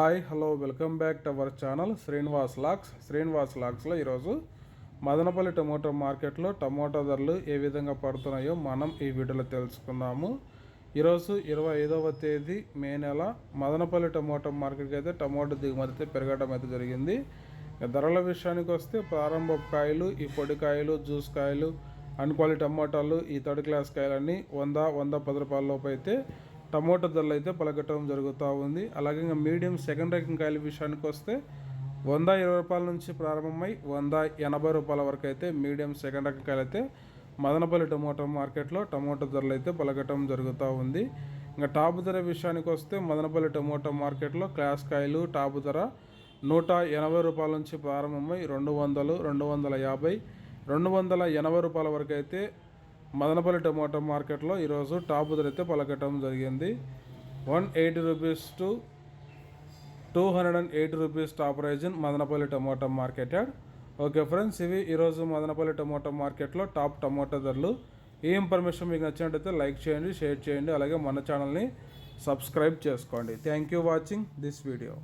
Hi hello welcome back to our channel Srinivas lakhs. Srinivas లాక్స్లో ఈరోజు Madanapalle tomato మార్కెట్లో టమోటా ధరలు ఏ విధంగా పడుతున్నాయో మనం ఈ వీడియోలో తెలుసుకుందాము. ఈరోజు ఇరవై ఐదవ తేదీ మే నెల. మదనపల్లి టమోటో మార్కెట్కి అయితే టమోటా దిగుమతి అయితే పెరగడం అయితే జరిగింది. ధరల విషయానికి వస్తే ప్రారంభ కాయలు ఈ పొడి కాయలు జ్యూస్ కాయలు అన్క్వాలిటీ టమోటాలు ఈ థర్డ్ క్లాస్ కాయలన్నీ వంద వంద పది రూపాయల లోపు అయితే టమోటా ధరలు అయితే పలకటం జరుగుతూ ఉంది. అలాగే ఇంకా మీడియం సెకండ్ రకం కాయల విషయానికి వస్తే వంద ఇరవై రూపాయల నుంచి ప్రారంభమై వంద ఎనభై రూపాయల వరకు అయితే మీడియం సెకండ్ రకం కాయలు అయితే మదనపల్లి టమోటా మార్కెట్లో టమోటా ధరలు అయితే పలకటం జరుగుతూ ఉంది. ఇంకా టాప్ ధర విషయానికి వస్తే మదనపల్లి టమోటా మార్కెట్లో క్లాస్ కాయలు టాప్ ధర నూట ఎనభై రూపాయల నుంచి ప్రారంభమై రెండు వందలు రెండు వందల యాభై రెండు వందల ఎనభై రూపాయల వరకు అయితే మదనపల్లి టొమాటో మార్కెట్లో ఈరోజు టాప్ ధర అయితే పలకటం జరిగింది. One eighty rupees to two hundred and eighty rupees top price in Madanapalle tomato market add. Okay friends ఇవి ఈరోజు మదనపల్లి టొమాటో మార్కెట్లో టాప్ టొమాటో ధరలు. ఈ ఇన్ఫర్మేషన్ మీకు నచ్చినట్టయితే లైక్ చేయండి షేర్ చేయండి. అలాగే మన ఛానల్ని సబ్స్క్రైబ్ చేసుకోండి. Thank you watching this video.